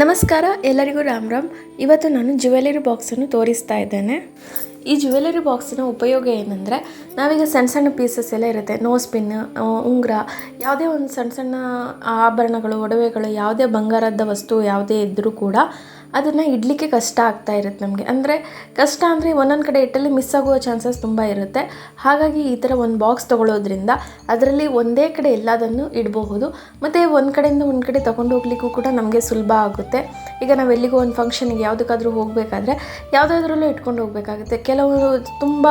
ನಮಸ್ಕಾರ, ಎಲ್ಲರಿಗೂ ರಾಮ್ ರಾಮ್. ಇವತ್ತು ನಾನು ಜ್ಯುವೆಲರಿ ಬಾಕ್ಸನ್ನು ತೋರಿಸ್ತಾ ಇದ್ದೇನೆ. ಈ ಜ್ಯುವೆಲರಿ ಬಾಕ್ಸಿನ ಉಪಯೋಗ ಏನಂದರೆ, ನಾವೀಗ ಸಣ್ಣ ಸಣ್ಣ ಪೀಸಸ್ ಎಲ್ಲ ಇರುತ್ತೆ. ನೋಸ್ ಪಿನ್ ಉಂಗುರ, ಯಾವುದೇ ಒಂದು ಸಣ್ಣ ಸಣ್ಣ ಆಭರಣಗಳು, ಒಡವೆಗಳು, ಯಾವುದೇ ಬಂಗಾರದ ವಸ್ತು, ಯಾವುದೇ ಇದ್ದರೂ ಕೂಡ ಅದನ್ನು ಇಡಲಿಕ್ಕೆ ಕಷ್ಟ ಆಗ್ತಾ ಇರುತ್ತೆ ನಮಗೆ. ಅಂದರೆ ಕಷ್ಟ ಅಂದರೆ ಒಂದೊಂದು ಕಡೆ ಇಟ್ಟಲ್ಲಿ ಮಿಸ್ ಆಗುವ ಚಾನ್ಸಸ್ ತುಂಬ ಇರುತ್ತೆ. ಹಾಗಾಗಿ ಈ ಥರ ಒಂದು ಬಾಕ್ಸ್ ತೊಗೊಳ್ಳೋದ್ರಿಂದ ಅದರಲ್ಲಿ ಒಂದೇ ಕಡೆ ಎಲ್ಲದನ್ನು ಇಡಬಹುದು. ಮತ್ತು ಒಂದು ಕಡೆಯಿಂದ ಒಂದು ಕಡೆ ತೊಗೊಂಡು ಹೋಗ್ಲಿಕ್ಕೂ ಕೂಡ ನಮಗೆ ಸುಲಭ ಆಗುತ್ತೆ. ಈಗ ನಾವು ಎಲ್ಲಿಗೋ ಒಂದು ಫಂಕ್ಷನಿಗೆ ಯಾವುದಕ್ಕಾದ್ರೂ ಹೋಗಬೇಕಾದ್ರೆ ಯಾವುದಾದ್ರಲ್ಲೂ ಇಟ್ಕೊಂಡು ಹೋಗಬೇಕಾಗುತ್ತೆ. ಕೆಲವರು ತುಂಬ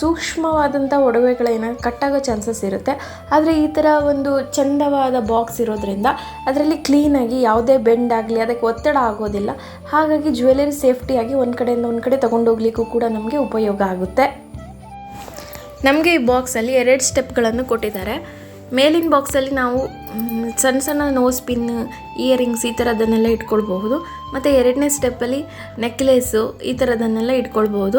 ಸೂಕ್ಷ್ಮವಾದಂಥ ಒಡವೆಗಳೇನ ಕಟ್ಟಾಗೋ ಚಾನ್ಸಸ್ ಇರುತ್ತೆ. ಆದರೆ ಈ ಥರ ಒಂದು ಚಂದವಾದ ಬಾಕ್ಸ್ ಇರೋದ್ರಿಂದ ಅದರಲ್ಲಿ ಕ್ಲೀನಾಗಿ ಯಾವುದೇ ಬೆಂಡ್ ಆಗಲಿ, ಅದಕ್ಕೆ ಒತ್ತಡ ಆಗೋದಿಲ್ಲ. ಹಾಗಾಗಿ ಜ್ಯುವೆಲರಿ ಸೇಫ್ಟಿಯಾಗಿ ಒಂದು ಕಡೆಯಿಂದ ಒಂದು ಕಡೆ ತೊಗೊಂಡೋಗ್ಲಿಕ್ಕೂ ಕೂಡ ನಮಗೆ ಉಪಯೋಗ ಆಗುತ್ತೆ. ನಮಗೆ ಈ ಬಾಕ್ಸಲ್ಲಿ ಎರಡು ಸ್ಟೆಪ್ಗಳನ್ನು ಕೊಟ್ಟಿದ್ದಾರೆ. ಮೇಲಿನ ಬಾಕ್ಸಲ್ಲಿ ನಾವು ಸಣ್ಣ ಸಣ್ಣ ನೋಸ್ ಪಿನ್ ಇಯರಿಂಗ್ಸ್ ಈ ಥರದನ್ನೆಲ್ಲ ಇಟ್ಕೊಳ್ಬಹುದು. ಮತ್ತು ಎರಡನೇ ಸ್ಟೆಪ್ಪಲ್ಲಿ ನೆಕ್ಲೆಸ್ಸು ಈ ಥರದನ್ನೆಲ್ಲ ಇಟ್ಕೊಳ್ಬಹುದು.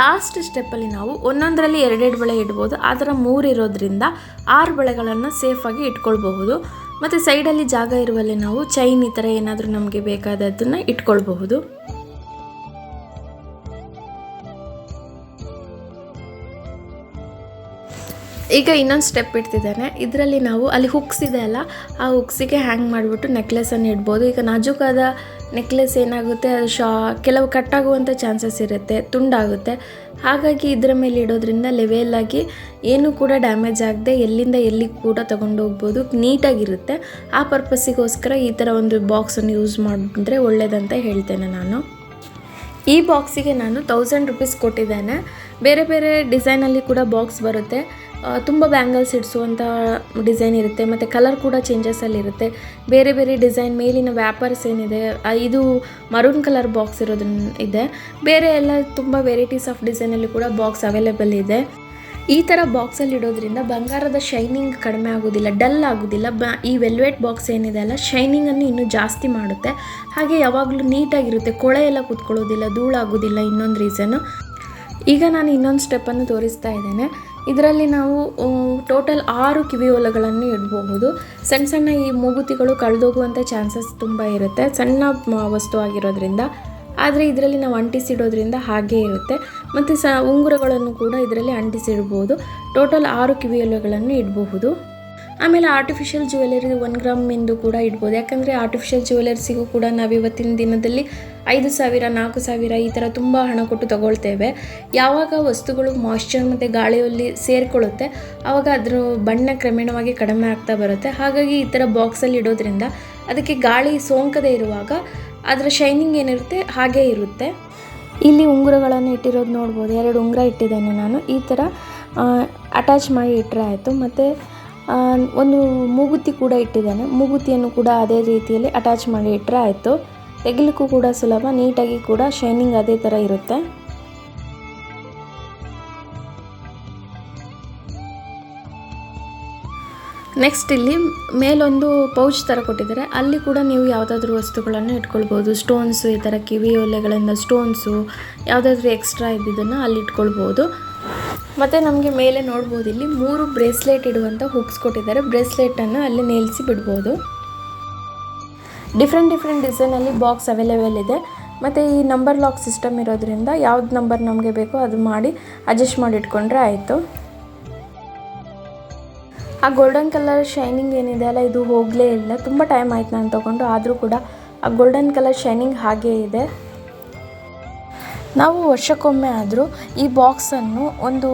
ಲಾಸ್ಟ್ ಸ್ಟೆಪ್ಪಲ್ಲಿ ನಾವು ಒಂದೊಂದರಲ್ಲಿ ಎರಡೆರಡು ಬಳೆ ಇಡ್ಬೋದು. ಆ ಥರ ಮೂರು ಇರೋದ್ರಿಂದ ಆರು ಬಳೆಗಳನ್ನು ಸೇಫಾಗಿ ಇಟ್ಕೊಳ್ಬಹುದು. ಮತ್ತು ಸೈಡಲ್ಲಿ ಜಾಗ ಇರುವಲ್ಲಿ ನಾವು ಚೈನ್ ಈ ಥರ ಏನಾದರೂ ನಮಗೆ ಬೇಕಾದದ್ದನ್ನು ಇಟ್ಕೊಳ್ಬಹುದು. ಈಗ ಇನ್ನೊಂದು ಸ್ಟೆಪ್ ಇಡ್ತಿದ್ದಾನೆ. ಇದರಲ್ಲಿ ನಾವು ಅಲ್ಲಿ ಹುಕ್ಸ್ ಇದೆ ಅಲ್ಲ, ಆ ಹುಕ್ಸಿಗೆ ಹ್ಯಾಂಗ್ ಮಾಡಿಬಿಟ್ಟು ನೆಕ್ಲೆಸನ್ನು ಇಡ್ಬೋದು. ಈಗ ನಾಜೂಕಾದ ನೆಕ್ಲೆಸ್ ಏನಾಗುತ್ತೆ, ಅದು ಶಾ, ಕೆಲವು ಕಟ್ಟಾಗುವಂಥ ಚಾನ್ಸಸ್ ಇರುತ್ತೆ, ತುಂಡಾಗುತ್ತೆ. ಹಾಗಾಗಿ ಇದರ ಮೇಲೆ ಇಡೋದ್ರಿಂದ ಲೆವೆಲಾಗಿ ಏನೂ ಕೂಡ ಡ್ಯಾಮೇಜ್ ಆಗದೆ ಎಲ್ಲಿಂದ ಎಲ್ಲಿಗೆ ಕೂಡ ತಗೊಂಡು ಹೋಗ್ಬೋದು, ನೀಟಾಗಿರುತ್ತೆ. ಆ ಪರ್ಪಸ್ಸಿಗೋಸ್ಕರ ಈ ಥರ ಒಂದು ಬಾಕ್ಸನ್ನು ಯೂಸ್ ಮಾಡಿದ್ರೆ ಒಳ್ಳೆಯದಂತ ಹೇಳ್ತೇನೆ ನಾನು. ಈ ಬಾಕ್ಸಿಗೆ ನಾನು ತೌಸಂಡ್ ರುಪೀಸ್ ಕೊಟ್ಟಿದ್ದೇನೆ. ಬೇರೆ ಬೇರೆ ಡಿಸೈನಲ್ಲಿ ಕೂಡ ಬಾಕ್ಸ್ ಬರುತ್ತೆ. ತುಂಬ ಬ್ಯಾಂಗಲ್ಸ್ ಇಡಿಸುವಂಥ ಡಿಸೈನ್ ಇರುತ್ತೆ, ಮತ್ತು ಕಲರ್ ಕೂಡ ಚೇಂಜಸಲ್ಲಿ ಇರುತ್ತೆ. ಬೇರೆ ಬೇರೆ ಡಿಸೈನ್, ಮೇಲಿನ ವ್ಯಾಪರ್ಸ್ ಏನಿದೆ ಇದು ಮರೂನ್ ಕಲರ್ ಬಾಕ್ಸ್ ಇರೋದನ್ನ ಇದೆ. ಬೇರೆ ಎಲ್ಲ ತುಂಬ ವೆರೈಟೀಸ್ ಆಫ್ ಡಿಸೈನಲ್ಲಿ ಕೂಡ ಬಾಕ್ಸ್ ಅವೈಲೇಬಲ್ ಇದೆ. ಈ ಥರ ಬಾಕ್ಸಲ್ಲಿ ಇಡೋದ್ರಿಂದ ಬಂಗಾರದ ಶೈನಿಂಗ್ ಕಡಿಮೆ ಆಗೋದಿಲ್ಲ ಡಲ್ ಆಗೋದಿಲ್ಲ. ಬ, ಈ ವೆಲ್ವೆಟ್ ಬಾಕ್ಸ್ ಏನಿದೆ ಅಲ್ಲ ಶೈನಿಂಗನ್ನು ಇನ್ನೂ ಜಾಸ್ತಿ ಮಾಡುತ್ತೆ. ಹಾಗೆ ಯಾವಾಗಲೂ ನೀಟಾಗಿರುತ್ತೆ, ಕೊಳೆ ಎಲ್ಲ ಕೂತ್ಕೊಳ್ಳೋದಿಲ್ಲ, ಧೂಳಾಗೋದಿಲ್ಲ ಇನ್ನೊಂದು ರೀಸನ್ನು ಈಗ ನಾನು ಇನ್ನೊಂದು ಸ್ಟೆಪ್ಪನ್ನು ತೋರಿಸ್ತಾ ಇದ್ದೇನೆ. ಇದರಲ್ಲಿ ನಾವು ಟೋಟಲ್ ಆರು ಕಿವಿಯೋಲಗಳನ್ನು ಇಡಬಹುದು. ಸಣ್ಣ ಸಣ್ಣ ಈ ಮೂಗುತಿಗಳು ಕಳೆದೋಗುವಂಥ ಚಾನ್ಸಸ್ ತುಂಬ ಇರುತ್ತೆ. ಸಣ್ಣ ವಸ್ತು ಆಗಿರೋದ್ರಿಂದ. ಆದರೆ ಇದರಲ್ಲಿ ನಾವು ಅಂಟಿಸಿಡೋದ್ರಿಂದ ಹಾಗೇ ಇರುತ್ತೆ. ಮತ್ತು ಸ, ಉಂಗುರಗಳನ್ನು ಕೂಡ ಇದರಲ್ಲಿ ಅಂಟಿಸಿಡ್ಬೋದು ಟೋಟಲ್ ಆರು ಕಿವಿಯೋಲೆಗಳನ್ನು ಇಡಬಹುದು. ಆಮೇಲೆ ಆರ್ಟಿಫಿಷಿಯಲ್ ಜ್ಯುವೆಲರಿ ಒನ್ ಗ್ರಾಮ್ ಎಂದು ಕೂಡ ಇಡ್ಬೋದು. ಯಾಕಂದರೆ ಆರ್ಟಿಫಿಷಿಯಲ್ ಜ್ಯುವೆಲರ್ಸಿಗೂ ಕೂಡ ನಾವು ಇವತ್ತಿನ ದಿನದಲ್ಲಿ ಐದು ಸಾವಿರ, ನಾಲ್ಕು ಸಾವಿರ ಈ ಥರ ತುಂಬ ಹಣ ಕೊಟ್ಟು ತಗೊಳ್ತೇವೆ. ಯಾವಾಗ ವಸ್ತುಗಳು ಮಾಯ್ಶ್ಚರ್ ಮತ್ತು ಗಾಳಿಯಲ್ಲಿ ಸೇರಿಕೊಳ್ಳುತ್ತೆ ಆವಾಗ ಅದರ ಬಣ್ಣ ಕ್ರಮೇಣವಾಗಿ ಕಡಿಮೆ ಆಗ್ತಾ ಬರುತ್ತೆ. ಹಾಗಾಗಿ ಈ ಥರ ಬಾಕ್ಸಲ್ಲಿ ಇಡೋದ್ರಿಂದ ಅದಕ್ಕೆ ಗಾಳಿ ಸೋಂಕದೇ ಇರುವಾಗ ಅದರ ಶೈನಿಂಗ್ ಏನಿರುತ್ತೆ ಹಾಗೇ ಇರುತ್ತೆ. ಇಲ್ಲಿ ಉಂಗುರಗಳನ್ನು ಇಟ್ಟಿರೋದು ನೋಡ್ಬೋದು. ಎರಡು ಉಂಗುರ ಇಟ್ಟಿದ್ದೇನೆ ನಾನು. ಈ ಥರ ಅಟ್ಯಾಚ್ ಮಾಡಿ ಇಟ್ಟರೆ ಆಯಿತು. ಮತ್ತು ಒಂದು ಮೂಗುತಿ ಕೂಡ ಇಟ್ಟಿದ್ದಾನೆ. ಮೂಗುತಿಯನ್ನು ಕೂಡ ಅದೇ ರೀತಿಯಲ್ಲಿ ಅಟ್ಯಾಚ್ ಮಾಡಿ ಇಟ್ಟರೆ ಆಯಿತು. ತೆಗಿಲಿಕ್ಕೂ ಕೂಡ ಸುಲಭ, ನೀಟಾಗಿ ಕೂಡ ಶೈನಿಂಗ್ ಅದೇ ಥರ ಇರುತ್ತೆ. ನೆಕ್ಸ್ಟ್ ಇಲ್ಲಿ ಮೇಲೊಂದು ಪೌಚ್ ಥರ ಕೊಟ್ಟಿದ್ದಾರೆ. ಅಲ್ಲಿ ಕೂಡ ನೀವು ಯಾವುದಾದ್ರೂ ವಸ್ತುಗಳನ್ನು ಇಟ್ಕೊಳ್ಬೋದು. ಸ್ಟೋನ್ಸು ಈ ಥರ ಕಿವಿ ಒಲೆಗಳಿಂದ ಸ್ಟೋನ್ಸು ಯಾವುದಾದ್ರೂ ಎಕ್ಸ್ಟ್ರಾ ಇದ್ದಿದ್ದನ್ನು ಅಲ್ಲಿ ಇಟ್ಕೊಳ್ಬೋದು. ಮತ್ತು ನಮಗೆ ಮೇಲೆ ನೋಡ್ಬೋದು, ಇಲ್ಲಿ ಮೂರು ಬ್ರೇಸ್ಲೆಟ್ ಇಡುವಂಥ ಹುಕ್ಸ್ ಕೊಟ್ಟಿದ್ದಾರೆ. ಬ್ರೇಸ್ಲೆಟನ್ನು ಅಲ್ಲಿ ನಿಲ್ಲಿಸಿ ಬಿಡ್ಬೋದು. ಡಿಫ್ರೆಂಟ್ ಡಿಫ್ರೆಂಟ್ ಡಿಸೈನಲ್ಲಿ ಬಾಕ್ಸ್ ಅವೈಲೇಬಲ್ ಇದೆ. ಮತ್ತು ಈ ನಂಬರ್ ಲಾಕ್ ಸಿಸ್ಟಮ್ ಇರೋದ್ರಿಂದ ಯಾವ್ದು ನಂಬರ್ ನಮಗೆ ಬೇಕೋ ಅದು ಮಾಡಿ ಅಡ್ಜಸ್ಟ್ ಮಾಡಿ ಇಟ್ಕೊಂಡ್ರೆ ಆಯಿತು. ಆ ಗೋಲ್ಡನ್ ಕಲರ್ ಶೈನಿಂಗ್ ಏನಿದೆ ಅಲ್ಲ, ಇದು ಹೋಗಲೇ ಇಲ್ಲ. ತುಂಬ ಟೈಮ್ ಆಯ್ತು ನಾನು ತೊಗೊಂಡು, ಆದರೂ ಕೂಡ ಆ ಗೋಲ್ಡನ್ ಕಲರ್ ಶೈನಿಂಗ್ ಹಾಗೇ ಇದೆ. ನಾವು ವರ್ಷಕ್ಕೊಮ್ಮೆ ಆದರೂ ಈ ಬಾಕ್ಸನ್ನು ಒಂದು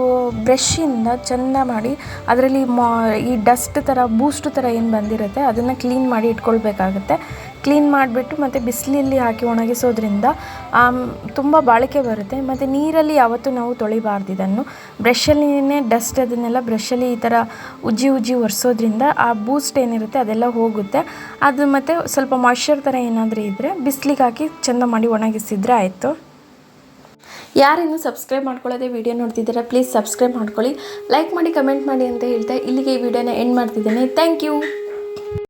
ಬ್ರಷಿಂದ ಚೆಂದ ಮಾಡಿ ಅದರಲ್ಲಿ ಮಾ, ಈ ಡಸ್ಟ್ ಥರ ಬೂಸ್ಟ್ ಥರ ಏನು ಬಂದಿರುತ್ತೆ ಅದನ್ನು ಕ್ಲೀನ್ ಮಾಡಿ ಇಟ್ಕೊಳ್ಬೇಕಾಗುತ್ತೆ. ಕ್ಲೀನ್ ಮಾಡಿಬಿಟ್ಟು ಮತ್ತು ಬಿಸಿಲಲ್ಲಿ ಹಾಕಿ ಒಣಗಿಸೋದ್ರಿಂದ ತುಂಬ ಬಾಳಿಕೆ ಬರುತ್ತೆ. ಮತ್ತು ನೀರಲ್ಲಿ ಯಾವತ್ತೂ ನಾವು ತೊಳಿಬಾರ್ದು ಇದನ್ನು. ಬ್ರಷಲ್ಲಿನೇ ಡಸ್ಟ್ ಅದನ್ನೆಲ್ಲ ಬ್ರಷಲ್ಲಿ ಈ ಥರ ಉಜ್ಜಿ ಉಜ್ಜಿ ಒರೆಸೋದ್ರಿಂದ ಆ ಬೂಸ್ಟ್ ಏನಿರುತ್ತೆ ಅದೆಲ್ಲ ಹೋಗುತ್ತೆ. ಅದು ಮತ್ತು ಸ್ವಲ್ಪ ಮಾಯ್ಶ್ಚರ್ ಥರ ಏನಾದರೂ ಇದ್ದರೆ ಬಿಸಿಲಿಗೆ ಹಾಕಿ ಚೆಂದ ಮಾಡಿ ಒಣಗಿಸಿದ್ರೆ ಆಯಿತು. ಯಾರಿನ್ನೂ ಸಬ್ಸ್ಕ್ರೈಬ್ ಮಾಡ್ಕೊಳ್ಳೋದೇ ವಿಡಿಯೋ ನೋಡ್ತಿದ್ದೀರಾ ಪ್ಲೀಸ್ ಸಬ್ಸ್ಕ್ರೈಬ್ ಮಾಡ್ಕೊಳ್ಳಿ. ಲೈಕ್ ಮಾಡಿ ಕಮೆಂಟ್ ಮಾಡಿ ಅಂತ ಹೇಳ್ತಾ ಇಲ್ಲಿಗೆ ಈ ವಿಡಿಯೋನ ಎಂಡ್ ಮಾಡ್ತಿದ್ದೇನೆ. Thank you